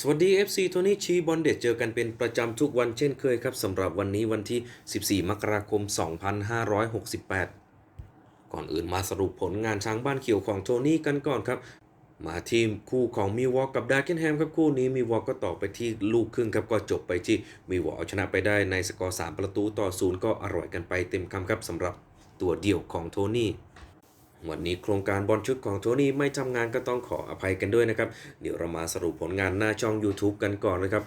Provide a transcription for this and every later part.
สวัสดี FC โทนี่ชีบอลเด็ดเจอกันเป็นประจำทุกวันเช่นเคยครับสำหรับวันนี้วันที่ 14 มกราคม 2568 ก่อนอื่นมาสรุปผลงานช้างบ้านเขียวของโทนี่กันก่อนครับ มาทีมคู่ของมิวอกกับดาร์เกนแฮมครับคู่นี้มิวอกก็ต่อไปที่ลูกครึ่งครับก็จบไปที่มิวอกเอาชนะไปได้ในสกอร์ 3 ประตูต่อศูนย์ก็อร่อยกันไปเต็มคำครับสำหรับตัวเดี่ยวของโทนี่ วันนี้โครงการบอลชุดของโทนี่ไม่ทำงานก็ต้องขออภัยกันด้วยนะครับ เดี๋ยวเรามาสรุปผลงานหน้าช่อง YouTube กันก่อนนะครับ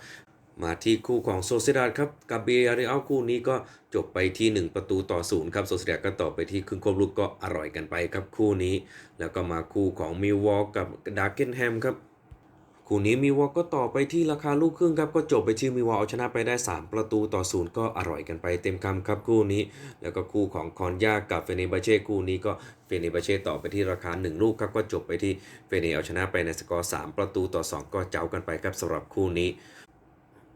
มาที่คู่ของโซเซดาครับกับเบียริอัลคู่นี้ก็จบไปที่ 1 ประตูต่อศูนย์ครับโซเซดาก็ต่อไปที่ครึ่งควบลูกก็อร่อยกันไปครับคู่นี้ แล้วก็มาคู่ของมิววอลกับดาร์เกนแฮมครับ คู่นี้มิวอก็ต่อไปที่ราคาลูกครึ่งครับก็จบไปที่มิวอเอาชนะไปได้ 3 ประตูต่อศูนย์ก็อร่อยกันไปเต็มคำครับคู่นี้ แล้วก็คู่ของคอนยากับเฟเนบาเช่คู่นี้ก็เฟเนบาเช่ต่อไปที่ราคา 1 ลูกครับก็จบไปที่เฟเนเอาชนะไปในสกอร์3ประตูต่อ 2 ก็เจ้ากันไปครับสำหรับคู่นี้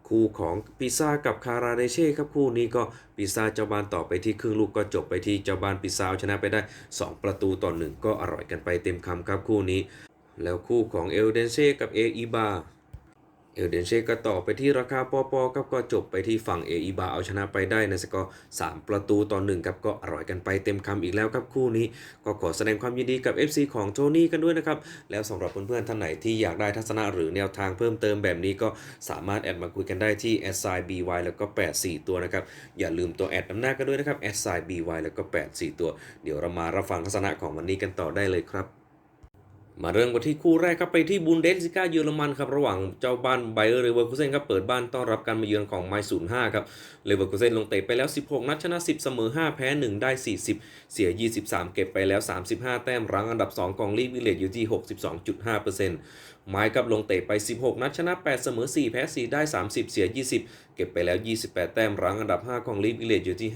คู่ของปิซากับคาราเดเช่ครับคู่นี้ก็ปิซาเจ้าบ้านต่อไปที่ครึ่งลูกก็จบไปที่เจ้าบ้านปิซาเอาชนะไปได้ 2 ประตูต่อ 1 ก็อร่อยกันไปเต็มคำครับคู่นี้ แล้วคู่ของเอลเดนเช่กับเออีบาเอลเดนเช่ก็ต่อไปที่ราคาปอปอครับก็จบไปที่ฝั่งเออีบาเอาชนะไปได้ในสกอร์3ประตูต่อ1ครับก็อร่อยกันไปเต็มคำอีกแล้วครับคู่นี้ ก็ขอแสดงความยินดีกับ FC ของโทนี่กันด้วยนะครับ แล้วสำหรับเพื่อนๆท่านไหนที่อยากได้ทัศนะหรือแนวทางเพิ่มเติมแบบนี้ก็สามารถแอดมาคุยกันได้ที่ s i b y แล้วก็ 84 ตัวนะครับ อย่าลืมตัวแอดนำหน้ากันด้วยนะครับ s i b y แล้วก็ 84 ตัว เดี๋ยวเรามารับฟังทัศนะของวันนี้กันต่อได้เลยครับ มาเริ่มกันที่คู่แรกครับไปที่บุนเดสซิก้าเยอรมันครับระหว่างเจ้าบ้านไบเออร์เลเวอร์คูเซนครับเปิดบ้านต้อนรับการมาเยือนของไมศูนย์ห้าครับเลเวอร์คูเซนลงเตะไปแล้ว 16 นัดชนะ 10 เสมอ 5 แพ้ 1 ได้ 40 เสีย 23 เก็บไปแล้ว 35 แต้มรั้งอันดับ 2 ของลีกวิลเลตอยู่ที่ 62.5% ไม้กับลงเตะไป 16 นัดชนะ 8 เสมอ 4 แพ้ 4 ได้ 30 เสีย 20 เก็บไปแล้ว 28 แต้มรั้งอันดับ 5 ของลีกวิลเลตอยู่ที่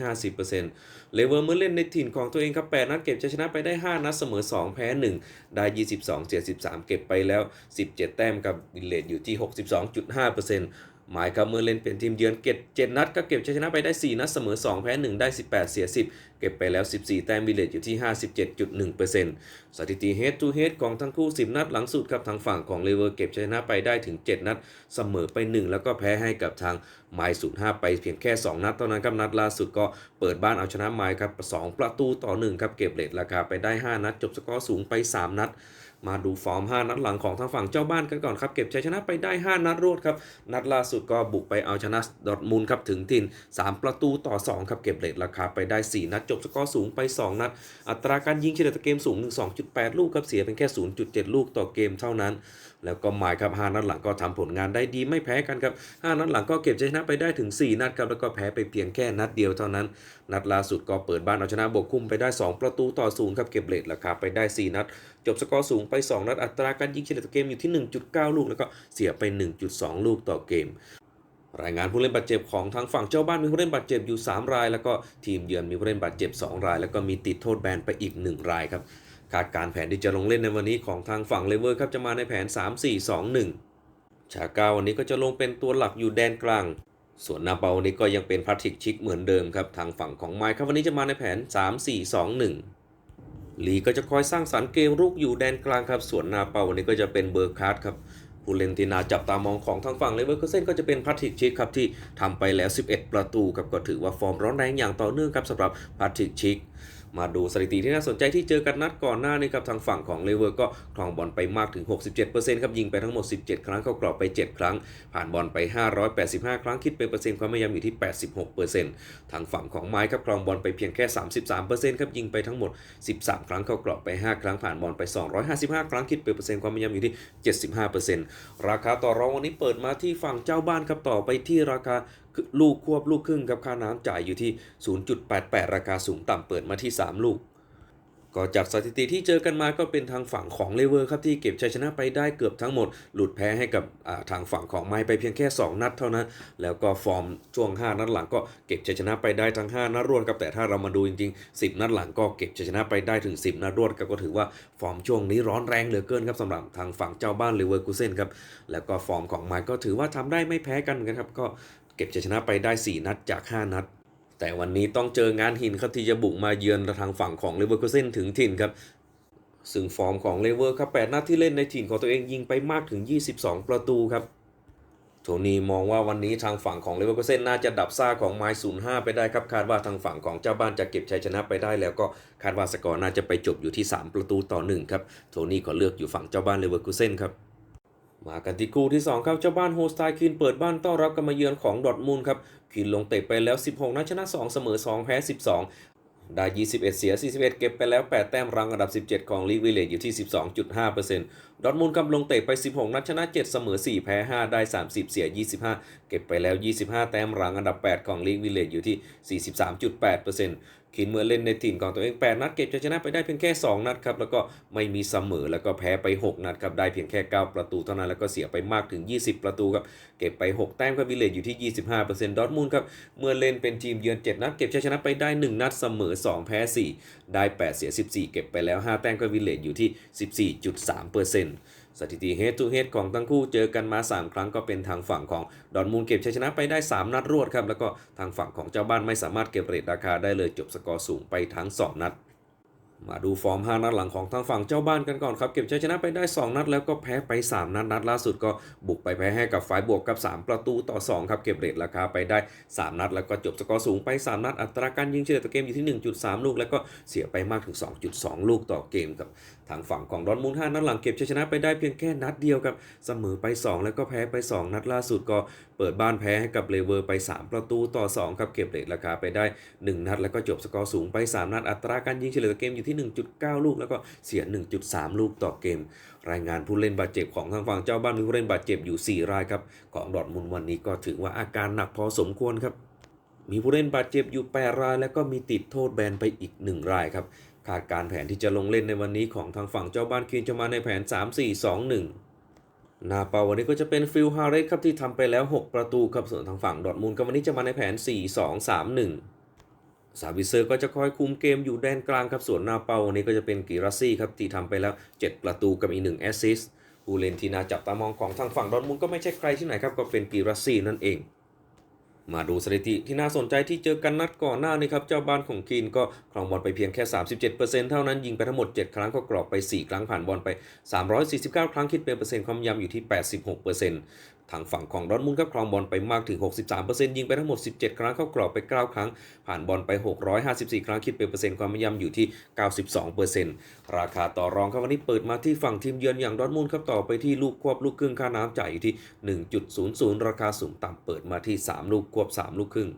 50%เลเวอร์เมื่อเล่นในถิ่นของตัวเองครับ 8 นัดเก็บจะชนะไปได้ 5 นัดเสมอ 2 แพ้ 1 ได้ 22 เสีย 13 เก็บไปแล้ว 17 แต้มกับวิลเลตอยู่ที่ 62.5% หมายครับเมื่อเล่นเป็นทีมเยือนเก็บ7นัดก็เก็บชัยชนะไปได้ 4 นัดเสมอ 2 แพ้ 1 ได้ 18 เสีย 10 เก็บไปแล้ว 14 แต้มวิเลจอยู่ที่ 57.1%สถิติ head to head ของทั้งคู่ 10 นัดหลังสุดครับทางฝั่งของเลเวอร์เก็บชัยชนะไปได้ถึง 7 นัดเสมอไป 1 แล้วก็แพ้ให้กับทางไมล์05 ไปเพียงแค่ 2 นัดเท่านั้นครับนัดล่าสุดก็เปิดบ้านเอาชนะไมล์ครับ 2 ประตูต่อ 1 ครับเก็บเลทราคาไปได้ 5 นัด จบสกอร์สูงไป 3 นัด มาดูฟอร์ม 5 นัดหลังของทางฝั่งเจ้าบ้านกันก่อนครับ เก็บชัยชนะไปได้ 5 นัดรวดครับ นัดล่าสุดก็บุกไปเอาชนะดอทมูลครับถึงถิ่น3 ประตูต่อ 2 ครับเก็บเลทราคาไปได้ 4 นัดจบสกอร์สูงไป 2 นัด อัตราการยิงเฉลี่ยต่อเกมสูง 1.2.8 ลูกครับเสียเป็นแค่ 0.7 ลูกต่อเกมเท่านั้น แล้วก็หมายครับ5นัดหลังก็ทำผลงานได้ดีไม่แพ้กันครับ5นัดหลังก็เก็บชัยชนะไปได้ถึง 4 นัดครับแล้วก็แพ้ไปเพียงแค่นัดเดียวเท่านั้น นัดล่าสุดก็เปิดบ้านเอาชนะบวกคุ้มไปได้ 2 ประตูต่อศูนย์ครับเก็บเลทราคาไปได้ 4 นัด จบสกอร์สูงไป 2 นัดอัตราการยิงเฉลี่ยต่อเกมอยู่ที่ 1.9 ลูก แล้วก็เสียไป 1.2 ลูกต่อเกมรายงานผู้เล่นบาดเจ็บของทางฝั่งเจ้าบ้านมีผู้เล่นบาดเจ็บอยู่ 3 ราย แล้วก็ทีมเยือนมีผู้เล่นบาดเจ็บ 2 ราย แล้วก็มีติดโทษแบนไปอีก 1 รายครับ คาดการแผนที่จะลงเล่นในวันนี้ของทางฝั่งเลเวอร์ครับจะมาในแผน 3-4-2-1 ชาก้าวันนี้ก็จะลงเป็นตัวหลักอยู่แดนกลาง ส่วนนาเปาวันนี้ก็ยังเป็นพาทิกชิกเหมือนเดิมครับทางฝั่งของไมค์ครับวันนี้จะมาในแผน 3-4-2-1 ลีก็จะคอยสร้างสรรค์เกมรุกอยู่แดนกลางครับ ส่วนนาเปาวันนี้ก็จะเป็นเบอร์คาร์ดครับผู้เล่นที่น่าจับตามองของทางฝั่งเลเวอร์คูเซนก็จะเป็นพาทิกชิกครับที่ทำไปแล้ว 11 ประตูครับก็ถือว่าฟอร์มร้อนแรงอย่างต่อเนื่องครับสำหรับพาทิกชิก มาดูสถิติที่น่าสนใจที่เจอกันนัดก่อนหน้านี้ครับทางฝั่งของเลเวอร์ก็ครองบอลไปมากถึง 67%ครับยิงไปทั้งหมด 17 ครั้งเข้ากรอบไป 7 ครั้ง ผ่านบอลไป 585 ครั้งคิดเป็นเปอร์เซ็นต์ความพยายามอยู่ที่ 86%ทางฝั่งของไม้ครับครองบอลไปเพียงแค่ 33%ครับยิงไปทั้งหมด 13 ครั้งเข้ากรอบไป 5 ครั้งผ่านบอลไป 255 ครั้งคิดเป็นเปอร์เซ็นต์ความพยายามอยู่ที่ 75%ราคาต่อรองวันนี้เปิดมาที่ฝั่งเจ้าบ้านครับต่อไปที่ราคา ลูกควบลูกครึ่งกับค่าน้ำจ่ายอยู่ที่ 0.88 ราคาสูงต่ำเปิดมาที่ 3 ลูก ก็จากสถิติที่เจอกันมาก็เป็นทางฝั่งของเลเวอร์ครับที่เก็บชัยชนะไปได้เกือบทั้งหมด หลุดแพ้ให้กับทางฝั่งของไม้ไปเพียงแค่ 2 นัดเท่านั้น แล้วก็ฟอร์มช่วง 5 นัดหลังก็เก็บชัยชนะไปได้ทั้ง 5 นัดรวดครับแต่ถ้าเรามาดูจริงๆ 10 นัดหลังก็เก็บชัยชนะไปได้ถึง 10 นัดรวดก็ถือว่าฟอร์มช่วงนี้ร้อนแรงเหลือเกินครับสำหรับทางฝั่งเจ้าบ้านเลเวอร์กูเซนครับแล้วก็ฟอร์มของไม้ก็ถือว่าทำได้ไม่แพ้กันกันครับก็ เก็บชัยชนะไปได้ 4 นัดจาก 5 นัด แต่วันนี้ต้องเจองานหินครับที่จะบุกมาเยือนทางฝั่งของเลเวอร์คูเซนถึงถิ่นครับซึ่งฟอร์มของเลเวอร์ครับ8นัดที่เล่นในถิ่นของตัวเองยิงไปมากถึง 22 ประตูครับโทนี่มองว่าวันนี้ทางฝั่งของเลเวอร์คูเซนน่าจะดับซ่าของไมล์05ไปได้ครับคาดว่าทางฝั่งของเจ้าบ้านจะเก็บชัยชนะไปได้ แล้วก็คาดว่าสกอร์น่าจะไปจบอยู่ที่ 3 ประตูต่อ1ครับโทนี่ก็เลือกอยู่ฝั่งเจ้าบ้านเลเวอร์คูเซนครับ มากันที่คู่ที่ 2 ครับ เจ้าบ้านโฮสไตคินเปิดบ้านต้อนรับการมาเยือนของดอทมุนด์ครับคินลงเตะไปแล้ว 16 นัดชนะ 2 เสมอ 2 แพ้ 12 ได้ 21 เสีย 41 เก็บไปแล้ว 8 แต้มรังอันดับ 17 ของลีกวิเลจอยู่ที่ 12.5%ดอร์ทมุนด์กำลงเตะไป 16 นัดชนะ 7 เสมอ 4 แพ้ 5 ได้ 30 เสีย 25 เก็บไปแล้ว 25 แต้มรังอันดับ 8 ของลีกวิเลจอยู่ที่ 43.8% คินเมื่อเล่นในถิ่นของตัวเอง8นัดเก็บชัยชนะไปได้เพียงแค่ 2 นัดครับแล้วก็ไม่มีเสมอแล้วก็แพ้ไป 6 นัดครับได้เพียงแค่ 9 ประตูเท่านั้นแล้วก็เสียไปมากถึง 20 ประตูครับเก็บไป 6 แต้มครับวิลเลจอยู่ที่ 25%ดอร์ทมุนด์ครับเมื่อเล่นเป็นทีมเยือน 7 นัดเก็บชัยชนะไปได้ 1 นัดเสมอ 2 แพ้ 4 ได้ 8 เสีย 14 เก็บไปแล้ว 5 แต้มก็วิลเลจอยู่ที่ 14.3% สถิติ head to head ของทั้งคู่เจอกันมา 3 ครั้งก็เป็นทางฝั่งของดอนมูลเก็บชัยชนะไปได้ 3 นัดรวดครับ แล้วก็ทางฝั่งของเจ้าบ้านไม่สามารถเก็บเรทราคาได้เลยจบสกอร์สูงไปทั้ง 2 นัด มาดูฟอร์ม 5 นัดหลังของทางฝั่งเจ้าบ้านกันก่อนครับ เก็บชัยชนะไปได้ 2 นัด แล้วก็แพ้ไป 3 นัดนัดล่าสุดก็บุกไปแพ้ให้กับฝ่ายบวกกับ 3 ประตูต่อ 2 ครับเก็บเรทราคาไปได้ 3 นัด แล้วก็จบสกอร์สูงไป 3 นัด อัตราการยิงเฉลี่ยต่อเกมอยู่ที่ 1.3 ลูก แล้วก็เสียไปมากถึง 2.2 ลูกต่อเกมครับ ทางฝั่งของดอร์ทมุนด์5นัดหลังเก็บชัยชนะไปได้เพียงแค่นัดเดียวครับเสมอไป 2 แล้วก็แพ้ไป 2 นัดล่าสุดก็เปิดบ้านแพ้ให้กับเลเวอร์ไป 3 ประตูต่อ 2 ครับเก็บเรทราคาไปได้ 1 นัด แล้วก็จบสกอร์สูงไป 3 นัดอัตราการยิงเฉลี่ยต่อเกมอยู่ที่ 1.9 ลูก แล้วก็เสีย 1.3 ลูกต่อเกม รายงานผู้เล่นบาดเจ็บของทางฝั่งเจ้าบ้านมีผู้เล่นบาดเจ็บอยู่ 4 รายครับของดอร์ทมุนด์วันนี้ก็ถือว่าอาการหนักพอสมควรครับมีผู้เล่นบาดเจ็บอยู่ 8 ราย แล้วก็มีติดโทษแบนไปอีก 1 รายครับ คาดการแผนที่จะลงเล่นในวันนี้ของทางฝั่งเจ้าบ้านคีนจะมาในแผน 3-4-2-1หน้าเปาวันนี้ก็จะเป็นฟิลฮาร์เรสครับที่ทำไปแล้ว 6 ประตูครับส่วนทางฝั่งดอทมุนด์ก็วันนี้จะมาในแผน 4-2-3-1 ซาวิเซอร์ก็จะคอยคุมเกมอยู่แดนกลางครับส่วนนาเปาวันนี้ก็จะเป็นกิรัสซี่ครับที่ทำไปแล้ว 7 ประตูกับอีก1แอสซิสต์ผู้เล่นที่น่าจับตามองของทางฝั่งดอทมุนด์ก็ไม่ใช่ใครที่ไหนครับก็เป็นกิรัสซี่นั่นเอง มาดูสถิติที่น่าสนใจที่เจอกันนัดก่อนหน้านี้ครับ เจ้าบ้านของคีนก็ครองบอลไปเพียงแค่ 37%เท่านั้นยิงไปทั้งหมด 7 ครั้งก็กรอบไป 4 ครั้งผ่านบอลไป 349 ครั้งคิดเป็นเปอร์เซ็นต์ความยำอยู่ที่ 86% ทางฝั่งของดอทมุนครับครองบอลไปมากถึง 63%ยิงไปทั้งหมด 17 ครั้งเข้ากรอบไป 9 ครั้ง ผ่านบอลไป 654 ครั้งคิดเป็นเปอร์เซ็นต์ความมั่นยำอยู่ที่ 92%ราคาต่อรองครับวันนี้เปิดมาที่ฝั่งทีมเยือนอย่างดอทมุนครับต่อไปที่ลูกควบลูกครึ่งค่าน้ำจ่ายอยู่ที่ 1.00 ราคาสูงต่ำเปิดมาที่ 3 ลูกควบ 3 ลูกครึ่ง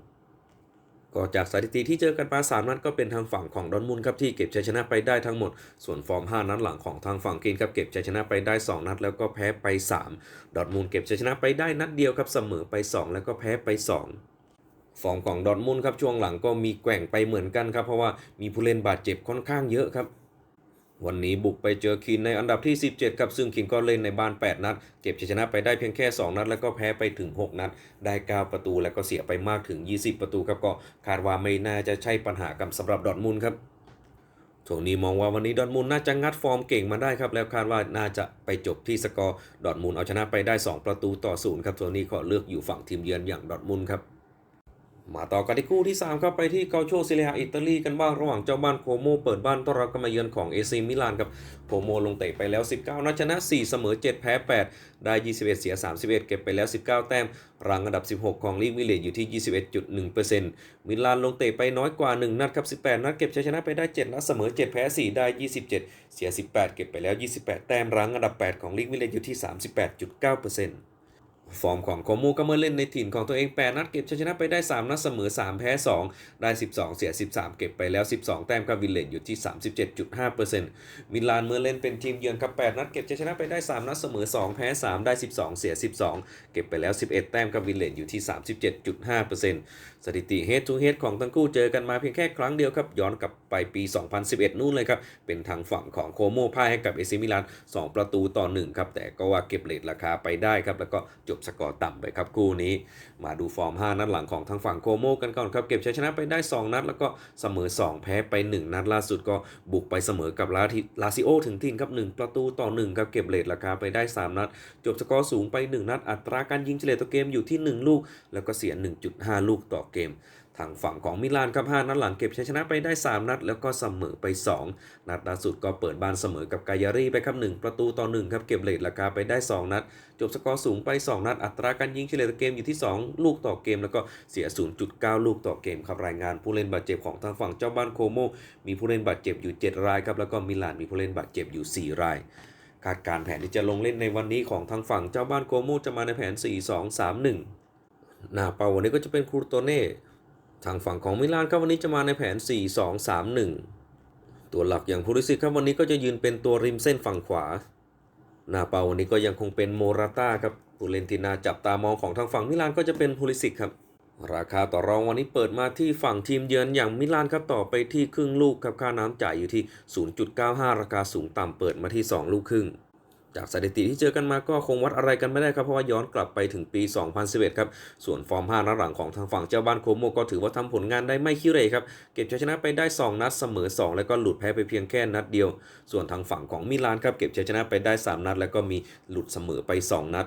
ก็จากสถิติที่เจอกันมา 3 นัดก็เป็นทางฝั่งของดอนมุนครับที่เก็บชัยชนะไปได้ทั้งหมด ส่วนฟอร์ม 5 นัดหลังของทางฝั่งกินครับเก็บชัยชนะไปได้ 2 นัดแล้วก็แพ้ไป 3 ดอนมุนเก็บชัยชนะไปได้นัดเดียวครับเสมอไป 2 แล้วก็แพ้ไป 2ฟอร์มของดอนมุนครับช่วงหลังก็มีแกว่งไปเหมือนกันครับเพราะว่ามีผู้เล่นบาดเจ็บค่อนข้างเยอะครับ วันนี้บุกไปเจอคินในอันดับที่ 17 ครับ ซึ่งคินก็เล่นในบ้าน 8 นัด เก็บชัยชนะไปได้เพียงแค่ 2 นัด แล้วก็แพ้ไปถึง 6 นัด ได้ 9 ประตูแล้วก็เสียไปมากถึง 20 ประตูครับก็คาดว่าไม่น่าจะใช่ปัญหากับสำหรับดอทมุนครับโทนี่มองว่าวันนี้ดอทมุนน่าจะงัดฟอร์มเก่งมาได้ครับ แล้วคาดว่าน่าจะไปจบที่สกอร์ดอทมุนเอาชนะไปได้ 2 ประตูต่อศูนย์ครับโทนี่ก็เลือกอยู่ฝั่งทีมเยือนอย่างดอทมุนครับ มาต่อกันที่คู่ที่ 3 ครับไปที่เกาโชซิเลียอิตาลีกันบ้างระหว่างเจ้าบ้านโคโมเปิดบ้านต้อนรับการมาเยือนของเอซีมิลานครับโคโมลงเตะไปแล้ว 19 นัดชนะ 4 เสมอ 7 แพ้ 8 ได้ 21 เสีย 31 เก็บไปแล้ว 19 แต้มรังอันดับ 16 ของลีกวิเลจอยู่ที่ 21.1%มิลานลงเตะไปน้อยกว่า 1 นัดครับ 18 นัดเก็บชัยชนะไปได้ 7 นัดเสมอ 7 แพ้ 4 ได้ 27 เสีย 18 เก็บไปแล้ว 28 แต้มรังอันดับ 8 ของลีกวิเลจอยู่ที่ 38.9% ฟอร์มของโคมูก็เมื่อเล่นในถิ่นของตัวเอง 8 นัดเก็บชัยชนะไปได้ 3 นัดเสมอ 3 แพ้ 2 ได้ 12 เสีย 13 เก็บไปแล้ว 12 แต้มกับวิลเลจอยู่ที่ 37.5%มิลานเมื่อเล่นเป็นทีมเยือนกับ 8 นัดเก็บชัยชนะไปได้ 3 นัดเสมอ 2 แพ้ 3 ได้ 12 เสีย 12 เก็บไปแล้ว 11 แต้มกับวิลเลจอยู่ที่ 37.5% สถิติ head to head ของทั้งคู่เจอกันมาเพียงแค่ครั้งเดียวครับ ย้อนกลับไปปี 2011 นู่นเลยครับ เป็นทางฝั่งของโคโมพ่ายให้กับเอซิมิลาน 2 ประตูต่อ 1 ครับ แต่ก็ว่าเก็บเลทราคาไปได้ครับ แล้วก็จบสกอร์ต่ำไปครับคู่นี้ มาดูฟอร์ม 5 นัดหลังของทางฝั่งโคโมกันก่อนครับ เก็บชัยชนะไปได้ 2 นัด แล้วก็เสมอ 2 แพ้ไป 1 นัดล่าสุดก็บุกไปเสมอกับลาทิลาซิโอถึงถิ่นครับ 1 ประตูต่อ 1 ครับ เก็บเลทราคาไปได้ 3 นัด จบสกอร์สูงไป 1 นัด อัตราการยิงเฉลี่ยต่อเกมอยู่ที่ 1 ลูก แล้วก็เสีย 1.5 ลูกต่อเกม ทางฝั่งของมิลานครับ5นัดหลังเก็บชัยชนะไปได้ 3 นัด แล้วก็เสมอไป 2 นัดล่าสุดก็เปิดบ้านเสมอกับกายารีไปครับ1ประตูต่อ1ครับเก็บเลทราคาไปได้ 2 นัด จบสกอร์สูงไป 2 นัด อัตราการยิงเฉลี่ยต่อเกมอยู่ที่ 2 ลูกต่อเกม แล้วก็เสีย 0.9 ลูกต่อเกมครับรายงานผู้เล่นบาดเจ็บของทางฝั่งเจ้าบ้านโคโมมีผู้เล่นบาดเจ็บอยู่ 7 รายครับแล้วก็มิลานมีผู้เล่นบาดเจ็บอยู่ 4 รายคาดการแผนที่จะลงเล่นในวันนี้ของทางฝั่งเจ้าบ้านโคโมจะมาในแผน 4-2-3-1 หน้าเป้าวันนี้ก็จะเป็นครูโตเน่ทางฝั่งของมิลานครับวันนี้จะมาในแผน 4-2-3-1 ตัวหลักอย่างพูริสิตครับวันนี้ก็จะยืนเป็นตัวริมเส้นฝั่งขวา หน้าเป้าวันนี้ก็ยังคงเป็นโมราต้าครับผู้เล่นที่น่าจับตามองของทางฝั่งมิลานก็จะเป็นพูริสิตครับราคาต่อรองวันนี้เปิดมาที่ฝั่งทีมเยือนอย่างมิลานครับต่อไปที่ครึ่งลูกครับค่าน้ำจ่ายอยู่ที่ 0.95 ราคาสูงต่ำเปิดมาที่ 2 ลูกครึ่ง จากสถิติที่เจอกันมาก็คงวัดอะไรกันไม่ได้ครับ เพราะว่าย้อนกลับไปถึงปี 2011 ครับ ส่วนฟอร์ม5นัดหลังของทางฝั่งเจ้าบ้านโคโมก็ถือว่าทำผลงานได้ไม่ขี้เร่ครับ เก็บชัยชนะไปได้ 2 นัดเสมอ 2 แล้วก็หลุดแพ้ไปเพียงแค่นัดเดียว ส่วนทางฝั่งของมิลานครับเก็บชัยชนะไปได้ 3 นัด แล้วก็มีหลุดเสมอไป 2 นัด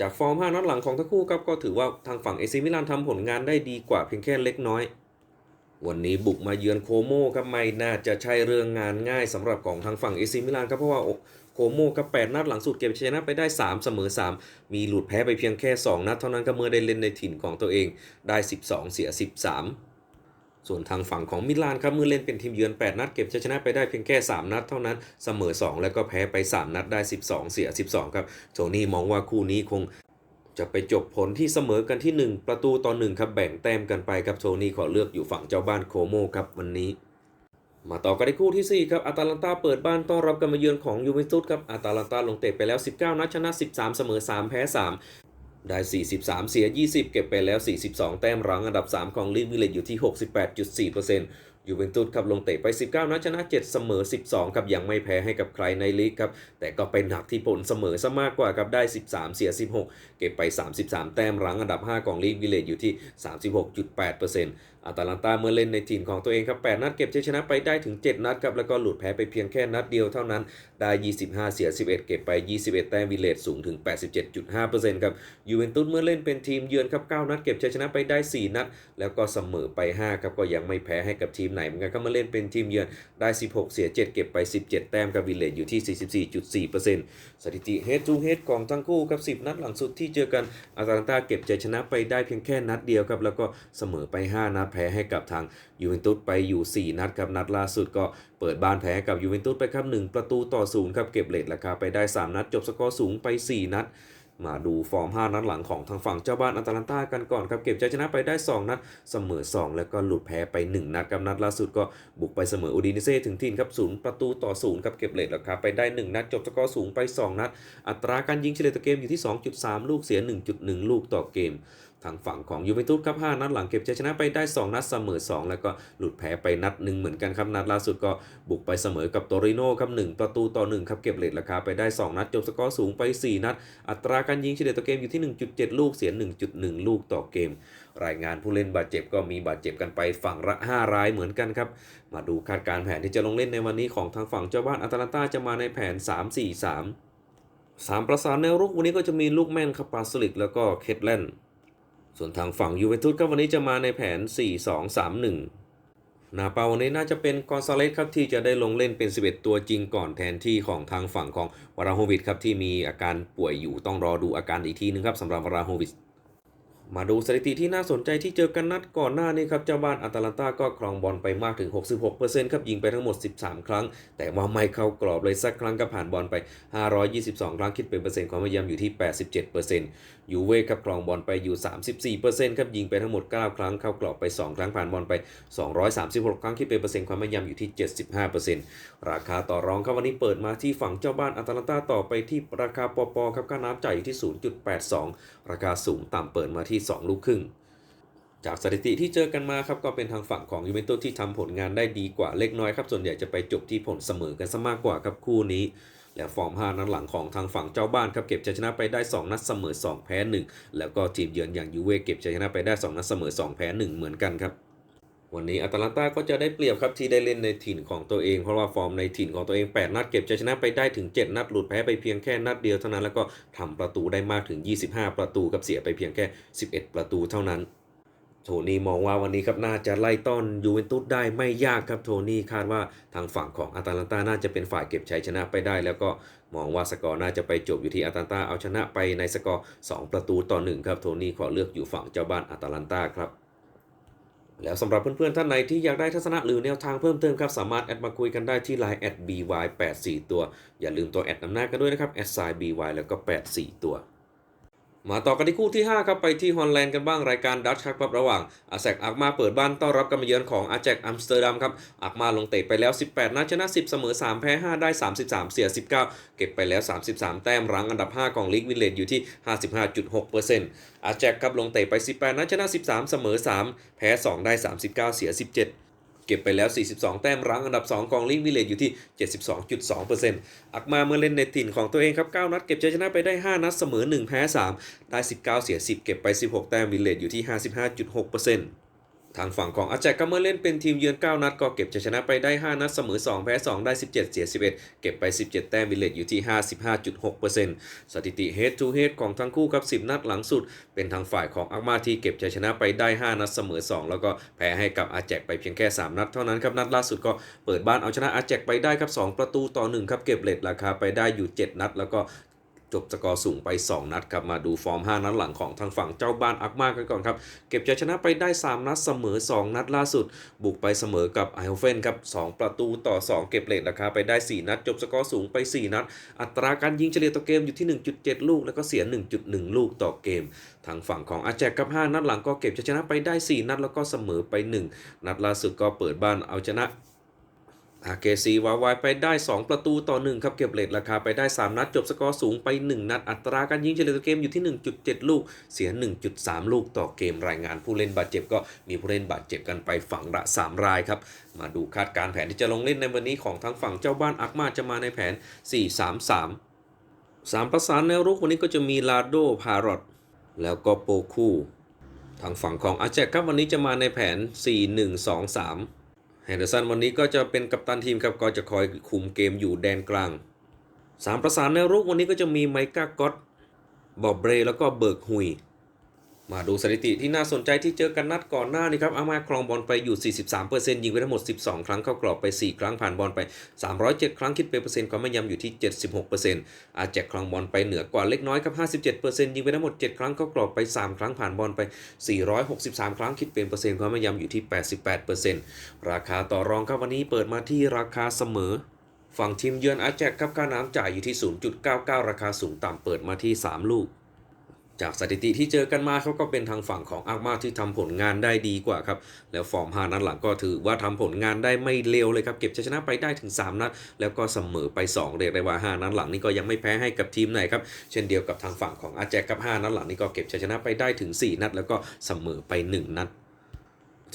จากฟอร์ม 5 นัดหลังของทั้งคู่ครับก็ถือว่าทางฝั่งเอซิมิลานทำผลงานได้ดีกว่าเพียงแค่เล็กน้อย วันนี้บุกมาเยือนโคโมครับไม่น่าจะใช่เรื่องงานง่ายสำหรับของทางฝั่งเอซิมิลานครับเพราะว่า โคโมกับ 8 นัดหลังสุดเก็บชนะไปได้ 3 เสมอ 3 มีหลุดแพ้ไปเพียงแค่ 2 นัดเท่านั้นก็เมื่อได้เล่นในถิ่นของตัวเองได้ 12 เสีย 13ส่วนทางฝั่งของมิลานครับเมื่อเล่นเป็นทีมเยือน 8 นัดเก็บชัยชนะไปได้เพียงแค่ 3 นัดเท่านั้นเสมอ 2 แล้วก็แพ้ไป 3 นัดได้ 12 เสีย 12 ครับโทนี่มองว่าคู่นี้คงจะไปจบผลที่เสมอกันที่ 1 ประตูต่อ1ครับแบ่งแต้มกันไปครับโทนี่ขอเลือกอยู่ฝั่งเจ้าบ้านโคโมครับวันนี้ มาต่อกันในคู่ทีสี่ 4 ครับอาตาลันตาเปิดบ้านต้อนรับการมาเยือนของยูเวนตุสครับอาตาลันตาลงเตะไปแล้ว 19 นัดชนะ 13 เสมอ 3 แพ้ 3ได้ 43 เสีย 20 เก็บไปแล้ว 42 แต้มรั้งอันดับ 3 ของลีกวิเลตอยู่ที่ 68.4%ยูเวนตุสครับลงเตะไป 19 นัดชนะ 7 เสมอ 12 ครับยังไม่แพ้ให้กับใครในลีกครับ แต่ก็เป็นหนักที่ผลเสมอซะมากกว่าครับได้ 13 เสีย 16 เก็บไป 33 แต้มรั้งอันดับ 5 ของลีกวิเลตอยู่ที่ 36.8% อาตาลันตาเมื่อเล่นในถิ่นของตัวเองครับ 8 นัดเก็บชัยชนะไปได้ถึง 7 นัดครับ แล้วก็หลุดแพ้ไปเพียงแค่นัดเดียวเท่านั้น ได้ 25 เสีย 11 เก็บไป 21 แต้มวิเลตสูงถึง 87.5%ครับ ยูเวนตุสเมื่อเล่นเป็นทีมเยือนครับ 9 นัดเก็บชัยชนะไปได้ 4 นัด แล้วก็เสมอไป 5 ครับ ก็ยังไม่แพ้ให้กับทีมไหนเหมือนกันก็มาเล่นเป็นทีมเยือน ได้ 16 เสีย 7 เก็บไป 17 แต้มกับวิเลตอยู่ที่ 44.4%สถิติ head to head ของทั้งคู่ครับ 10 นัดหลังสุดที่เจอกันอาตาลันตาเก็บชัยชนะไปได้เพียงแค่นัดเดียวครับ แล้วก็เสมอไป 5 นัดแพ้ให้กับทางยูเวนตุสไปอยู่ 4 นัดครับนัดล่าสุดก็เปิดบ้านแพ้กับยูเวนตุสไปครับ1ประตูต่อ0ครับเก็บเลทราคาไปได้ 3 นัด จบสกอร์สูงไป 4 นัดมาดูฟอร์ม 5 นัดหลังของทางฝั่งเจ้าบ้านอัตาลันตากันก่อนครับ เก็บชัยชนะไปได้ 2 นัด เสมอ 2 แล้วก็หลุดแพ้ไป 1 นัดครับนัดล่าสุดก็บุกไปเสมออูดินิเซ่ถึงทินครับ0ประตูต่อ0ครับเก็บเลทราคาไปได้ 1 นัด จบสกอร์สูงไป 2 นัด อัตราการยิงเฉลี่ยต่อเกมอยู่ที่ 2.3 ลูกเสีย 1.1 ลูกต่อเกม ทางฝั่งของยูเวนตุสครับ5นัดหลังเก็บชัยชนะไปได้ 2 นัดเสมอ 2 แล้วก็หลุดแพ้ไปนัดหนึ่งเหมือนกันครับ นัดล่าสุดก็บุกไปเสมอกับโตริโน่ครับ1ประตูต่อ 1 ครับ เก็บเลทราคาไปได้ 2 นัด จบสกอร์สูงไป 4 นัด อัตราการยิงเฉลี่ยต่อเกมอยู่ที่ 1.7 ลูกเสีย 1.1 ลูกต่อเกม รายงานผู้เล่นบาดเจ็บก็มีบาดเจ็บกันไปฝั่งละ 5 รายเหมือนกันครับมาดูคาดการแผนที่จะลงเล่นในวันนี้ของทางฝั่งเจ้าบ้านอัตแลนตาจะมาในแผน 3-4-3สามประสานแนวรุกวันนี้ก็จะมีลูกแม่นครับปาสลิกแล้วก็เคทแลนด์ ส่วนทางฝั่งยูเวนตุสก็วันนี้จะมาในแผน 4-2-3-1 นาเปาวันนี้น่าจะเป็นกอนซาเลสครับที่จะได้ลงเล่นเป็น 11 ตัวจริงก่อนแทนที่ของทางฝั่งของวาราโฮวิชครับที่มีอาการป่วยอยู่ต้องรอดูอาการอีกทีนึงครับสำหรับวาราโฮวิช มาดูสถิติที่น่าสนใจที่เจอกันนัดก่อนหน้านี้ครับเจ้าบ้านอาตาลันตาก็ครองบอลไปมากถึง 66%ครับยิงไปทั้งหมด 13 ครั้ง แต่ว่าไม่เข้ากรอบเลยสักครั้งก็ผ่านบอลไป 522 ครั้งคิดเป็นเปอร์เซ็นต์ความพยายามอยู่ที่ 87%ยูเว่ครับครองบอลไปอยู่ 34%ครับยิงไปทั้งหมด 9 ครั้งเข้ากรอบไป 2 ครั้งผ่านบอลไป 236 ครั้งคิดเป็นเปอร์เซ็นต์ความพยายามอยู่ที่ 75% ราคาต่อรองครับวันนี้เปิดมาที่ฝั่งเจ้าบ้านอาตาลันตาต่อไปที่ราคาปอปอครับค่าน้ำจ่ายอยู่ที่ 0.82 ราคาสูงต่ำเปิดมาที่ 2 ลูกครึ่ง จากสถิติที่เจอกันมาครับก็เป็นทางฝั่งของยูเวนตุสที่ทำผลงานได้ดีกว่าเล็กน้อยครับส่วนใหญ่จะไปจบที่ผลเสมอกันซะมากกว่าครับคู่นี้และฟอร์ม 5 นัดหลังของทางฝั่งเจ้าบ้านครับเก็บชัยชนะไปได้ 2 นัดเสมอ 2 แพ้ 1 แล้วก็ทีมเยือนอย่างยูเว่เก็บชัยชนะไปได้ 2 นัดเสมอ 2 แพ้ 1 เหมือนกันครับ วันนี้อาตาลันตาก็จะได้เปรียบครับที่ได้เล่นในถิ่นของตัวเอง เพราะว่าฟอร์มในถิ่นของตัวเอง 8 นัดเก็บชัยชนะไปได้ถึง 7 นัดหลุดแพ้ไปเพียงแค่นัดเดียวเท่านั้น แล้วก็ทำประตูได้มากถึง 25 ประตูกับเสียไปเพียงแค่ 11 ประตูเท่านั้นโทนี่มองว่าวันนี้ครับน่าจะไล่ต้อนยูเวนตุสได้ไม่ยากครับโทนี่คาดว่าทางฝั่งของอาตาลันตาน่าจะเป็นฝ่ายเก็บชัยชนะไปได้ แล้วก็มองว่าสกอร์น่าจะไปจบอยู่ที่อาตาลันตาเอาชนะไปในสกอร์ 2 ประตูต่อ1ครับโทนี่ขอเลือกอยู่ฝั่งเจ้าบ้านอาตาลันตาครับ แล้วสำหรับเพื่อนๆ ท่านไหนที่อยากได้ทัศนะหรือแนวทางเพิ่มเติมครับ สามารถแอดมาคุยกันได้ที่ Line แอด by84 ตัว อย่าลืมตัวแอดนำหน้ากันด้วยนะครับแอดไซ by แล้วก็ 84 ตัว มาต่อกันที่คู่ที่ 5 ครับ ไปที่ฮอลแลนด์กันบ้างรายการดัชครับระหว่างอาแซกอักมาเปิดบ้านต้อนรับการมาเยือนของอาแจกอัมสเตอร์ดัมครับอักมาลงเตะไปแล้ว 18 นัดชนะ 10 เสมอ 3 แพ้ 5 ได้ 33 เสีย 19 เก็บไปแล้ว 33 แต้มรั้งอันดับ 5 ของลีกวิลเลจอยู่ที่ 55.6%อาแจกครับลงเตะไป 18 นัดชนะ 13 เสมอ 3 แพ้ 2 ได้ 39 เสีย 17 เก็บไปแล้ว 42 แต้มรั้งอันดับ 2 ของลิงวิเลจอยู่ที่ 72.2%อักมาเมื่อเล่นในถิ่นของตัวเองครับ 9 นัดเก็บชัยชนะไปได้ 5 นัดเสมอ 1 แพ้ 3 ได้ 19 เสีย 10 เก็บไป 16 แต้มวิเลจอยู่ที่ 55.6% ทางฝั่งของอาแจกก็เมื่อเล่นเป็นทีมเยือน 9 นัด ก็เก็บชัยชนะไปได้ 5 นัดเสมอ 2 แพ้ 2 ได้ 17 เสีย 11 เก็บไป 17 แต้มวิเลจอยู่ที่ 55.6%สถิติ head to head ของทั้งคู่ครับ 10 นัดหลังสุด เป็นทางฝ่ายของอักมาที่เก็บชัยชนะไปได้ 5 นัดเสมอ 2 แล้วก็แพ้ให้กับอาแจกไปเพียงแค่ 3 นัดเท่านั้นครับนัดล่าสุดก็เปิดบ้านเอาชนะอาแจกไปได้ครับ 2 ประตูต่อ 1 ครับเก็บเลทราคาไปได้อยู่ 7 นัด แล้วก็ จบสกอร์สูงไป 2 นัดครับ มาดูฟอร์ม 5 นัดหลังของทางฝั่งเจ้าบ้านอักมากันก่อนครับ เก็บชัยชนะไปได้ 3 นัดเสมอ 2 นัดล่าสุด บุกไปเสมอกับไอโอเฟนครับ 2 ประตูต่อ 2 เก็บเลทราคาไปได้ 4 นัด จบสกอร์สูงไป 4 นัด อัตราการยิงเฉลี่ยต่อเกมอยู่ที่ 1.7 ลูก แล้วก็เสีย 1.1 ลูกต่อเกม ทางฝั่งของอาแจกกับ 5 นัดหลังก็เก็บชัยชนะไปได้ 4 นัดแล้วก็เสมอไป 1 นัดล่าสุดก็เปิดบ้านเอาชนะ อาเกซีวาวายไปได้ 2 ประตูต่อ 1 ครับเก็บเลทราคาไปได้ 3 นัดจบสกอร์สูงไป 1 นัดอัตราการยิงเฉลี่ยต่อเกมอยู่ที่ 1.7 ลูก เสีย 1.3 ลูกต่อเกมรายงานผู้เล่นบาดเจ็บก็มีผู้เล่นบาดเจ็บกันไปฝั่งละ 3 รายครับ มาดูคาดการแผนที่จะลงเล่นในวันนี้ของทางฝั่งเจ้าบ้านอักมาจะมาในแผน 4-3-3สามประสานแนวรุกวันนี้ก็จะมีลาโดพารอตแล้วก็โปคูทางฝั่งของอาแจกครับวันนี้จะมาในแผน 4-1-2-3 แฮนเดอร์สันวันนี้ก็จะเป็นกัปตันทีมครับก็จะคอยคุมเกมอยู่แดนกลางสามประสานแนวรุกวันนี้ก็จะมีไมก้าก็อตบอบเบรแล้วก็เบิร์กฮุย มาดูสถิติที่น่าสนใจที่เจอกันนัดก่อนหน้านี้ครับอามาครองบอลไปอยู่ 43%ยิงไปทั้งหมด 12 ครั้งเข้ากรอบไป 4 ครั้งผ่านบอลไป 307 ครั้งคิดเป็นเปอร์เซ็นต์ความแม่นยำอยู่ที่ 76%อาแจกครองบอลไปเหนือกว่าเล็กน้อยครับ57%ยิงไปทั้งหมด 7 ครั้งเข้ากรอบไป 3 ครั้งผ่านบอลไป 463 ครั้งคิดเป็นเปอร์เซ็นต์ความแม่นยำอยู่ที่ 88%ราคาต่อรองครับวันนี้เปิดมาที่ราคาเสมอฝั่งทีมเยือนอาแจกครับค่าน้ำจ่ายอยู่ที่ 0.99 ราคาสูงต่ำเปิดมาที่ 3 ลูก จากสถิติที่เจอกันมาเขาก็เป็นทางฝั่งของอักมาที่ทำผลงานได้ดีกว่าครับ แล้วฟอร์ม 5 นัดหลังก็ถือว่าทำผลงานได้ไม่เลวเลยครับ เก็บชัยชนะไปได้ถึง 3 นัด แล้วก็เสมอไป 2 เรียกได้ว่า 5 นัดหลังนี่ก็ยังไม่แพ้ให้กับทีมไหนครับ เช่นเดียวกับทางฝั่งของอาแจกกับ 5 นัดหลังนี่ก็เก็บชัยชนะไปได้ถึง 4 นัด แล้วก็เสมอไป 1 นัด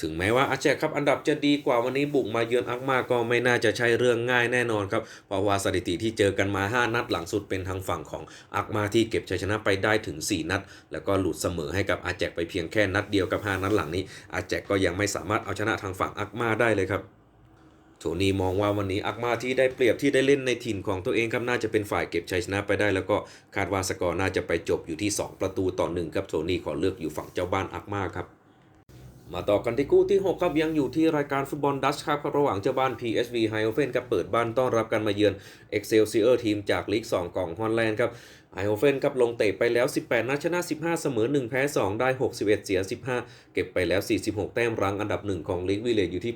ถึงแม้ว่าอาแจกครับอันดับจะดีกว่าวันนี้บุกมาเยือนอักมาก็ไม่น่าจะใช่เรื่องง่ายแน่นอนครับเพราะว่าสถิติที่เจอกันมา 5 นัดหลังสุดเป็นทางฝั่งของอักมาที่เก็บชัยชนะไปได้ถึง 4 นัด แล้วก็หลุดเสมอให้กับอาแจกไปเพียงแค่นัดเดียวกับ 5 นัดหลังนี้ อาแจกก็ยังไม่สามารถเอาชนะทางฝั่งอักมาได้เลยครับโทนี่มองว่าวันนี้อักมาที่ได้เปรียบที่ได้เล่นในถิ่นของตัวเองครับน่าจะเป็นฝ่ายเก็บชัยชนะไปได้ แล้วก็คาดว่าสกอร์น่าจะไปจบอยู่ที่ 2 ประตูต่อ1ครับโทนี่ขอเลือกอยู่ฝั่งเจ้าบ้านอักมาครับ มาต่อกันที่คู่ที่ 6 ครับยังอยู่ที่รายการฟุตบอลดัชครับระหว่างเจ้าบ้าน PSV h i o f e n กับเปิดบ้านต้อนรับกันมาเยือน Excelsior ทีมจากลีก2ของฮอลแลนด์ครับไอโอเฟนครับลงเตะไปแล้ว 18 นัดชนะ 15 เสมอ 1 แพ้ 2 ได้ 61 เสีย 15 เก็บไปแล้ว 46 แต้มรั้งอันดับ 1 ของลีกวิเลจอยู่ที่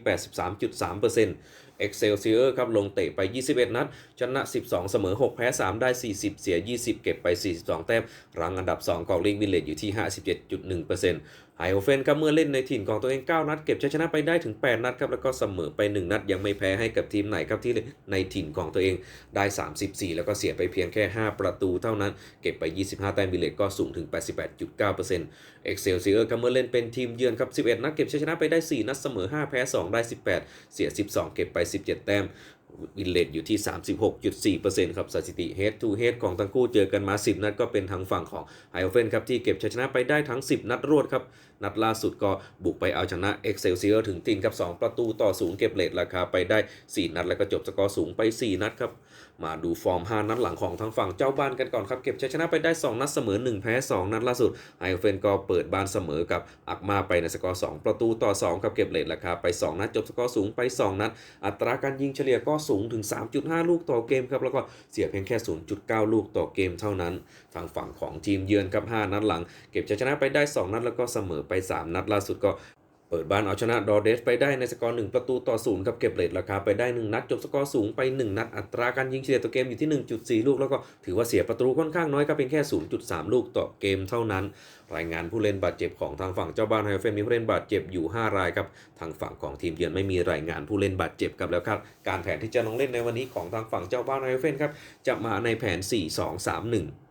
83.3% Excelsior ครับลงเตะไป 21 นัด ชนะ 12 เสมอ 6 แพ้ 3 ได้ 40 เสีย 20 เก็บไป 42 แต้มรั้งอันดับ 2 ของลีกวิเลจอยู่ที่ 57.1%ไฮโอเฟนครับเมื่อเล่นในถิ่นของตัวเอง 9 นัด เก็บชัยชนะไปได้ถึง 8 นัดครับแล้วก็เสมอไป 1 นัดยังไม่แพ้ให้กับทีมไหนครับที่ในถิ่นของตัวเองได้ 34 แล้วก็เสียไปเพียงแค่ 5 ประตูเท่านั้นเก็บไป 25 แต้มวิลเลตก็สูงถึง 88.9% Excelsior ครัมเมื่อเล่นเป็นทีมเยือนครับ 11 นัดเก็บชัยชนะไปได้ 4 นัดเสมอ 5 แพ้ 2 ได้ 18 เสีย 12 เก็บไป 17 แต้ม วินเลตอยู่ที่ 36.4%ครับสถิติ head to head ของทั้งคู่เจอกันมา 10 นัดก็เป็นทางฝั่งของไฮโอเฟนครับที่เก็บชัยชนะไปได้ทั้ง 10 นัดรวดครับ นัดล่าสุดก็บุกไปเอาชนะ Excelsior ถึงตินครับ 2 ประตูต่อ0เก็บเลทราคาไปได้ 4 นัด แล้วก็จบสกอร์สูงไป 4 นัดครับ มาดูฟอร์ม 5 นัดหลังของทางฝั่งเจ้าบ้านกันก่อนครับ เก็บชัยชนะไปได้ 2 นัดเสมอ 1 แพ้ 2 นัดล่าสุดไฮเฟนก็เปิดบ้านเสมอกับอักมาไปในสกอร์2ประตูต่อ2ครับเก็บเลทราคาไป 2 นัดจบสกอร์สูงไป 2 นัด อัตราการยิงเฉลี่ยก็สูงถึง 3.5 ลูกต่อเกมครับแล้วก็เสียเพียงแค่ 0.9 ลูกต่อเกมเท่านั้น ทางฝั่งของทีมเยือนครับ 5 นัดหลัง เก็บชัยชนะไปได้ 2 นัดแล้วก็เสมอไป 3 นัดล่าสุดก็ เปิดบ้านเอาชนะดอเดสไปได้ในสกอร์ 1 ประตูต่อ0ครับเก็บเลทราคาไปได้ 1 นัดจบสกอร์สูงไป 1 นัดอัตราการยิงเฉลี่ยต่อเกมอยู่ที่ 1.4 ลูก แล้วก็ถือว่าเสียประตูค่อนข้างน้อยครับเป็นแค่ 0.3 ลูกต่อเกมเท่านั้น รายงานผู้เล่นบาดเจ็บของทางฝั่งเจ้าบ้านไฮเฟนมีผู้เล่นบาดเจ็บอยู่ 5 รายครับทางฝั่งของทีมเยือนไม่มีรายงานผู้เล่นบาดเจ็บครับแล้วครับการแผนที่จะลงเล่นในวันนี้ของทางฝั่งเจ้าบ้านไฮเฟนครับจะมาในแผน 4-2-3-1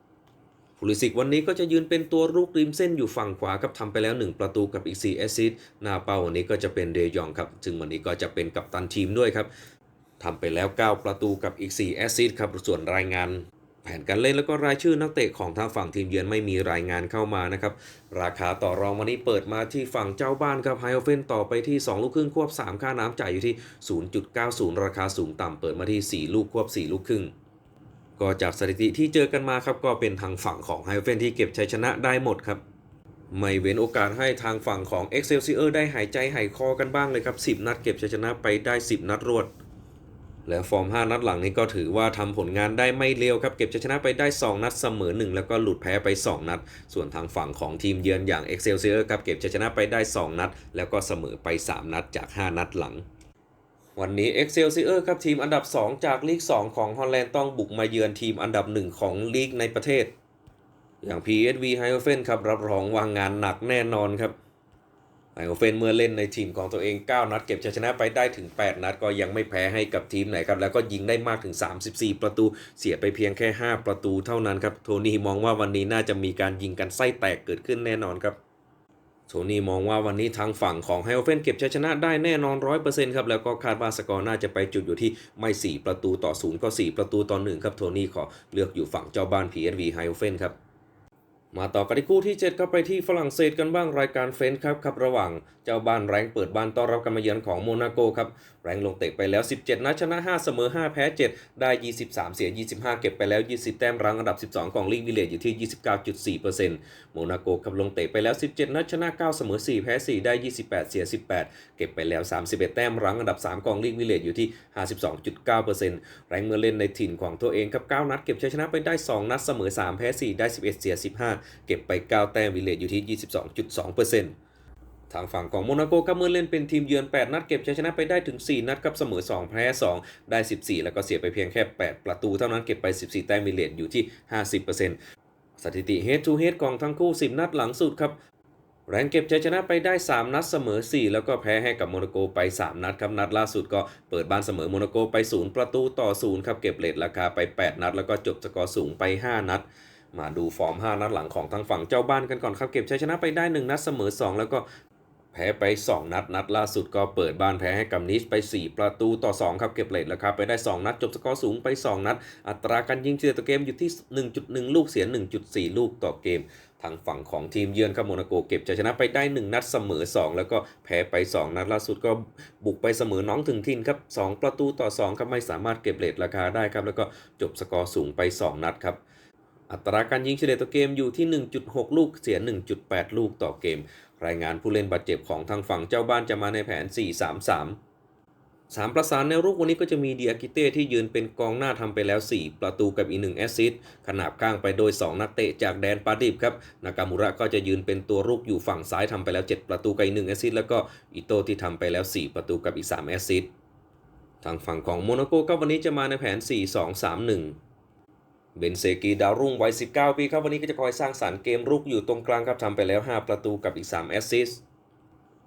พูลิสิกวันนี้ก็จะยืนเป็นตัวรุกริมเส้นอยู่ฝั่งขวาครับทำไปแล้ว 1 ประตูกับอีก4แอสซิสต์หน้าเป้าวันนี้ก็จะเป็นเดยองครับซึ่งวันนี้ก็จะเป็นกัปตันทีมด้วยครับทำไปแล้ว 9 ประตูกับอีก4แอสซิสต์ครับส่วนรายงานแผนการเล่นแล้วก็รายชื่อนักเตะของทางฝั่งทีมเยือนไม่มีรายงานเข้ามานะครับ ราคาต่อรองวันนี้เปิดมาที่ฝั่งเจ้าบ้านครับไฮโอเฟนต่อไปที่ 2 ลูกครึ่งควบ 3 ค่าน้ำจ่ายอยู่ที่ 0.90 ราคาสูงต่ำเปิดมาที่ 4 ลูกควบ 4 ลูกครึ่ง ก็จากสถิติที่เจอกันมาครับก็เป็นทางฝั่งของไฮเฟนที่เก็บชัยชนะได้หมดครับ ไม่เว้นโอกาสให้ทางฝั่งของ Excelsior ได้หายใจหายคอกันบ้างเลยครับ 10 นัดเก็บชัยชนะไปได้ 10 นัดรวด และฟอร์ม 5 นัดหลังนี้ก็ถือว่าทำผลงานได้ไม่เลวครับ เก็บชัยชนะไปได้ 2 นัดเสมอ 1 แล้วก็หลุดแพ้ไป 2 นัด ส่วนทางฝั่งของทีมเยือนอย่าง Excelsior ครับเก็บชัยชนะไปได้ 2 นัด แล้วก็เสมอไป 3 นัดจาก 5 นัดหลัง วันนี้ Excelsior ครับทีมอันดับ 2 จากลีก 2 ของฮอลแลนด์ต้องบุกมาเยือนทีมอันดับ 1 ของลีกในประเทศ อย่าง PSV h e i f e n ครับรับรองว่างานหนักแน่นอนครับไฮโอเฟนเมื่อเล่นในทีมของตัวเอง 9 นัดเก็บชัยชนะไปได้ถึง 8 นัดก็ยังไม่แพ้ให้กับทีมไหนครับ แล้วก็ยิงได้มากถึง 34 ประตูเสียไปเพียงแค่ 5 ประตูเท่านั้นครับ โทนี่มองว่าวันนี้น่าจะมีการยิงกันไส้แตกเกิดขึ้นแน่นอนครับ โทนี่มองว่าวันนี้ทางฝั่งของไฮโอเฟนเก็บชัยชนะได้แน่นอน 100%ครับ แล้วก็คาดว่าสกอร์น่าจะไปจุดอยู่ที่ไม่ 4 ประตูต่อ 0 ก็ 4 ประตูต่อ 1 ครับโทนี่ขอเลือกอยู่ฝั่งเจ้าบ้าน PSV ไฮโอเฟนครับมาต่อกันที่คู่ที่ 7 ครับไปที่ฝรั่งเศสกันบ้างรายการเฟนช์ครับครับระหว่างเจ้าบ้านแรงเปิดบ้านต้อนรับการมาเยือนของโมนาโกครับ แรงลงเตะไปแล้ว 17 นัดชนะ 5 เสมอ 5 แพ้ 7 ได้ 23 เสีย 25 เก็บไปแล้ว 20 แต้มรั้งอันดับ 12 ของลีกวิเลตอยู่ที่ 29.4%โมนาโกครับลงเตะไปแล้ว 17 นัดชนะ 9 เสมอ 4 แพ้ 4 ได้ 28 เสีย 18 เก็บไปแล้ว 31 แต้มรั้งอันดับ 3 ของลีกวิเลตอยู่ที่ 52.9%แรงเมื่อเล่นในถิ่นของตัวเองครับ9นัดเก็บชัยชนะไปได้ 2 นัดเสมอ 3 แพ้ 4 ได้ 11 เสีย 15 เก็บไป 9 แต้มวิเลตอยู่ที่ 22.2% ทางฝั่งของโมนาโกครับเมื่อเล่นเป็นทีมเยือน 8 นัดเก็บชัยชนะไปได้ถึง 4 นัดครับเสมอ 2 แพ้ 2 ได้ 14 แล้วก็เสียไปเพียงแค่ 8 ประตูเท่านั้นเก็บไป 14 แต้มวิเลตอยู่ที่ 50%สถิติ head to head ของทั้งคู่ 10 นัดหลังสุดครับแรงเก็บชัยชนะไปได้ 3 นัดเสมอ 4 แล้วก็แพ้ให้กับโมนาโกไป 3 นัดครับ นัดล่าสุดก็เปิดบ้านเสมอโมนาโกไป 0 ประตูต่อ 0 ครับ เก็บเลทราคาไป 8 นัด แล้วก็จบสกอร์สูงไป 5 นัด มาดูฟอร์ม 5 นัดหลังของทางฝั่งเจ้าบ้านกันก่อนครับ เก็บชัยชนะไปได้ 1 นัดเสมอ 2 แล้วก็ แพ้ไป 2 นัด นัดล่าสุดก็เปิดบ้านแพ้ให้กับนิชไป 4 ประตูต่อ 2 ครับ เก็บเลทราคาไปได้ 2 นัด จบสกอร์สูงไป 2 นัด อัตราการยิงเฉลี่ยต่อเกมอยู่ที่ 1.1 ลูกเสีย 1.4 ลูกต่อเกมทางฝั่งของทีมเยือนครับโมนาโกเก็บชัยชนะไปได้ 1 นัดเสมอ 2 แล้วก็แพ้ไป 2 นัดล่าสุดก็บุกไปเสมอน้องถึงทินครับ 2 ประตูต่อ2ครับไม่สามารถเก็บเลทราคาได้ครับแล้วก็จบสกอร์สูงไป 2 นัดครับอัตราการยิงเฉลี่ยต่อเกมอยู่ที่ 1.6 ลูกเสีย 1.8 ลูกต่อเกม รายงานผู้เล่นบาดเจ็บของทางฝั่งเจ้าบ้านจะมาในแผน 4-3-3สามประสานแนวรุกวันนี้ก็จะมีเดียกิเต้ที่ยืนเป็นกองหน้าทำไปแล้ว 4 ประตูกับอีก1แอสซิสต์ขนาบข้างไปโดย 2 นักเตะจากแดนปาดิบครับ นากามุระก็จะยืนเป็นตัวรุกอยู่ฝั่งซ้ายทำไปแล้ว 7 ประตูกับอีก1แอสซิสต์แล้วก็อิโต้ที่ทำไปแล้ว 4 ประตูกับอีก 3 แอสซิสต์ทางฝั่งของโมนาโกครับวันนี้จะมาในแผน 4-2-3-1 เบนเซกีดาวรุ่งวัย 19 ปีครับ วันนี้ก็จะคอยสร้างสารรค์เกมรุกอยู่ตรงกลางครับทำไปแล้ว 5 ประตูกับอีก 3 แอสซิสต์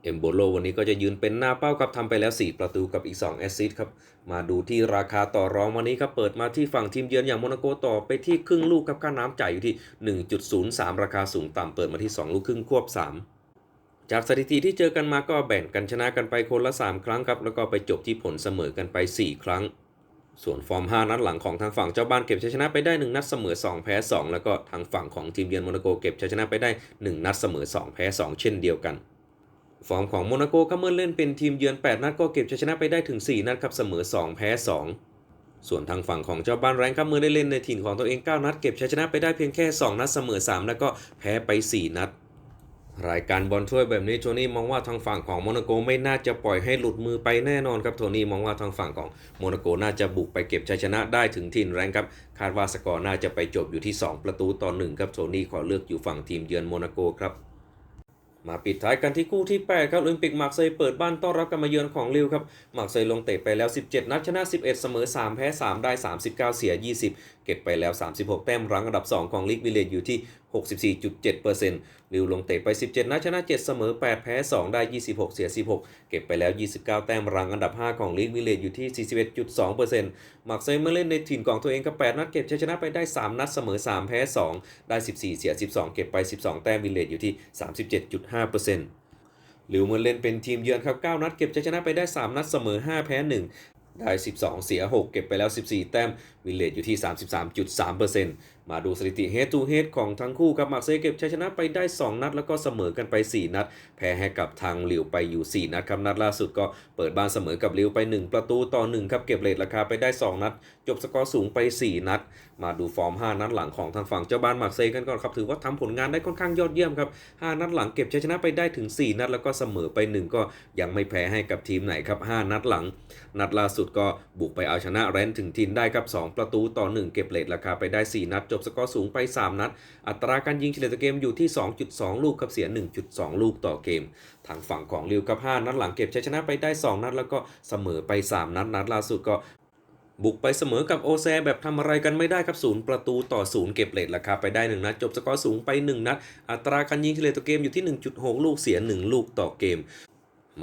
เอมโบโลวันนี้ก็จะยืนเป็นหน้าเป้าครับทำไปแล้ว 4 ประตูกับอีก 2 แอสซิสต์ครับ มาดูที่ราคาต่อรองวันนี้ครับ เปิดมาที่ฝั่งทีมเยือนอย่างโมนาโกต่อไปที่ครึ่งลูกครับค่าน้ำจ่ายอยู่ที่ 1.03 ราคาสูงต่ำเปิดมาที่ 2 ลูกครึ่งควบ 3จากสถิติที่เจอกันมาก็แบ่งกันชนะกันไปคนละ 3 ครั้งครับ แล้วก็ไปจบที่ผลเสมอกันไป 4 ครั้ง ส่วนฟอร์ม 5 นัดหลังของทางฝั่งเจ้าบ้านเก็บชัยชนะไปได้ 1 นัดเสมอ 2 แพ้ 2 แล้วก็ทางฝั่งของทีมเยือนโมนาโกเก็บชัยชนะไปได้ 1 นัดเสมอ 2 แพ้ 2 เช่นเดียวกัน ฟอร์มของโมนาโกก็เมื่อเล่นเป็นทีมเยือน 8 นัดก็เก็บชัยชนะไปได้ถึง 4 นัดครับเสมอ 2 แพ้ 2 ส่วนทางฝั่งของเจ้าบ้านแรงครับเมื่อได้เล่นในถิ่นของตัวเอง 9 นัดเก็บชัยชนะไปได้เพียงแค่ 2 นัดเสมอ 3 แล้วก็แพ้ไป 4 นัด รายการบอลถ้วยแบบนี้โทนี่มองว่าทางฝั่งของโมนาโกไม่น่าจะปล่อยให้หลุดมือไปแน่นอนครับโทนี่มองว่าทางฝั่งของโมนาโกน่าจะบุกไปเก็บชัยชนะได้ถึงถิ่นแรงครับคาดว่าสกอร์น่าจะไปจบอยู่ที่ 2 ประตูต่อ1ครับโทนี่ขอเลือกอยู่ฝั่งทีมเยือนโมนาโกครับมาปิดท้ายกันที่คู่ที่ 8 ครับ โอลิมปิกมาร์เซย์เปิดบ้านต้อนรับการมาเยือนของลิวครับ มาร์เซย์ลงเตะไปแล้ว 17 นัดชนะ 11 เสมอ 3 แพ้ 3 ได้ 39 เสีย 20 เก็บไปแล้ว 36 แต้มรั้งอันดับ 2 ของลีกวิเลจอยู่ที่ 64.7%ลิวลงเตะไป 17 นัดชนะ 7 เสมอ 8 แพ้ 2 ได้ 26 เสีย 16 เก็บไปแล้ว 29 แต้มรั้งอันดับ 5 ของลีกวิเลจอยู่ที่ 41.2%มาร์เซย์เมื่อเล่นในถิ่นของตัวเองกับ 8 นัดเก็บชัยชนะไปได้ 3 นัดเสมอ 3 แพ้ 2 ได้ 14 เสีย 12 เก็บไป 12 แต้มวิเลจอยู่ที่ 37.5%หลิวเมื่อเล่นเป็นทีมเยือนครับ 9 นัดเก็บชัยชนะไปได้ 3 นัดเสมอ 5 แพ้ 1 ได้ 12 เสีย 6 เก็บไปแล้ว 14 แต้มวิลเลจอยู่ที่ 33.3% มาดูสถิติ head to head ของทั้งคู่ครับมาเซเก็บชัยชนะไปได้ 2 นัด แล้วก็เสมอกันไป 4 นัด แพ้ให้กับทางหลิวไปอยู่ 4 นัดครับนัดล่าสุดก็เปิดบ้านเสมอกับหลิวไป 1 ประตูต่อ 1 ครับเก็บเลทราคาไปได้ 2 นัด จบสกอร์สูงไป 4 นัด มาดูฟอร์ม 5 นัดหลังของทางฝั่งเจ้าบ้านมาเซกันก่อนครับถือว่าทำผลงานได้ค่อนข้างยอดเยี่ยมครับ 5 นัดหลังเก็บชัยชนะไปได้ถึง 4 นัด แล้วก็เสมอไป 1 ก็ยังไม่แพ้ให้กับทีมไหนครับ 5 นัดหลัง นัดล่าสุดก็บุกไปเอาชนะแรนถึงทินได้ครับ 2 ประตูต่อ 1 เก็บเลทราคาไปได้ 4 นัดจบสกอร์สูงไป 3 นัด อัตราการยิงเฉลี่ยต่อเกมอยู่ที่ 2.2 ลูกครับเสีย 1.2 ลูกต่อเกม ทางฝั่งของลิวกับ5นัดหลังเก็บชัยชนะไปได้ 2 นัด แล้วก็เสมอไป 3 นัดนัดล่าสุดก็บุกไปเสมอกับโอแซแบบทำอะไรกันไม่ได้ครับศูนย์ประตูต่อศูนย์เก็บเลทราคาไปได้ 1 นัด จบสกอร์สูงไป 1 นัด อัตราการยิงเฉลี่ยต่อเกมอยู่ที่ 1.6 ลูกเสีย 1 ลูกต่อเกม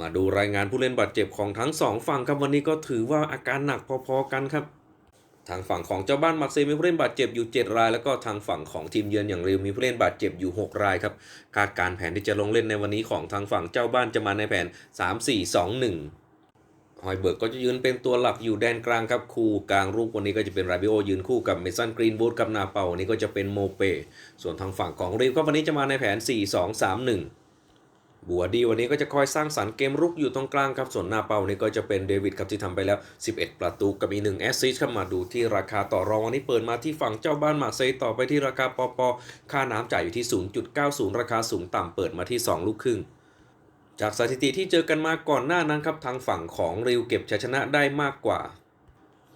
มาดูรายงานผู้เล่นบาดเจ็บของทั้งสองฝั่งครับวันนี้ก็ถือว่าอาการหนักพอๆกันครับ ทางฝั่งของเจ้าบ้านมาร์เซย์มีผู้เล่นบาดเจ็บอยู่ 7 ราย แล้วก็ทางฝั่งของทีมเยือนอย่างเร็วมีผู้เล่นบาดเจ็บอยู่ 6 รายครับคาดการแผนที่จะลงเล่นในวันนี้ของทางฝั่งเจ้าบ้านจะมาในแผน 3-4-2-1ฮอยเบิร์กก็จะยืนเป็นตัวหลักอยู่แดนกลางครับ คู่กลางรูปวันนี้ก็จะเป็นราบิโอยืนคู่กับเมสันกรีนวูดกับนาเปาวันนี้ก็จะเป็นโมเป ส่วนทางฝั่งของริวก็วันนี้จะมาในแผน 4-2-3-1 บัวดีวันนี้ก็จะคอยสร้างสรรค์เกมรุกอยู่ตรงกลางครับ ส่วนหน้าเป้านี่ก็จะเป็นเดวิดครับที่ทำไปแล้ว 11 ประตูกับอีกหนึ่งแอสซิสต์ครับมาดูที่ราคาต่อรองวันนี้เปิดมาที่ฝั่งเจ้าบ้านมาเซย์ต่อไปที่ราคาปอปอค่าน้ำจ่ายอยู่ที่ 0.90 ราคาสูงต่ำเปิดมาที่ 2 ลูกครึ่งจากสถิติที่เจอกันมาก่อนหน้านั้นครับทางฝั่งของริวเก็บชัยชนะได้มากกว่า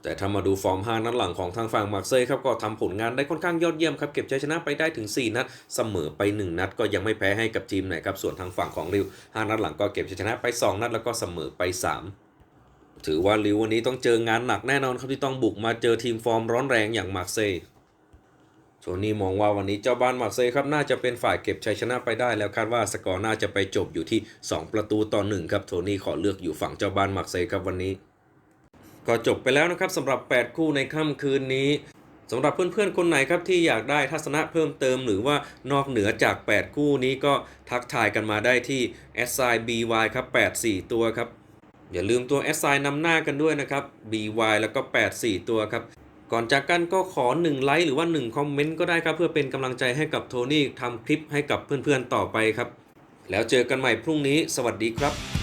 แต่ถ้ามาดูฟอร์ม 5 นัดหลังของทางฝั่งมาร์เซย์ครับก็ทำผลงานได้ค่อนข้างยอดเยี่ยมครับเก็บชัยชนะไปได้ถึง 4 นัดเสมอไป 1 นัดก็ยังไม่แพ้ให้กับทีมไหนครับส่วนทางฝั่งของริว 5 นัดหลังก็เก็บชัยชนะไป 2 นัดแล้วก็เสมอไป 3ถือว่าริววันนี้ต้องเจองานหนักแน่นอนครับที่ต้องบุกมาเจอทีมฟอร์มร้อนแรงอย่างมาร์เซย์โทนี่มองว่าวันนี้เจ้าบ้านมาร์เซย์ครับน่าจะเป็นฝ่ายเก็บชัยชนะไปได้แล้วคาดว่าสกอร์น่าจะไปจบอยู่ที่ 2 ประตูต่อ1ครับโทนี่ขอเลือกอยู่ฝั่งเจ้าบ้านมาร์เซย์ครับวันนี้ ก็จบไปแล้วนะครับสำหรับ 8 คู่ในค่ำคืนนี้สำหรับเพื่อนๆ คนไหนครับที่อยากได้ทัศนะเพิ่มเติมหรือว่านอกเหนือจาก 8 คู่นี้ก็ทักทายกันมาได้ที่ s i BY ครับ 84 ตัวครับ อย่าลืมตัว s i นำหน้ากันด้วยนะครับ BY แล้วก็ 84 ตัวครับ ก่อนจากกันก็ขอ 1 ไลค์หรือว่า 1 คอมเมนต์ก็ได้ครับ เพื่อเป็นกำลังใจให้กับโทนี่ทำคลิปให้กับเพื่อนๆ ต่อไปครับ แล้วเจอกันใหม่พรุ่งนี้ สวัสดีครับ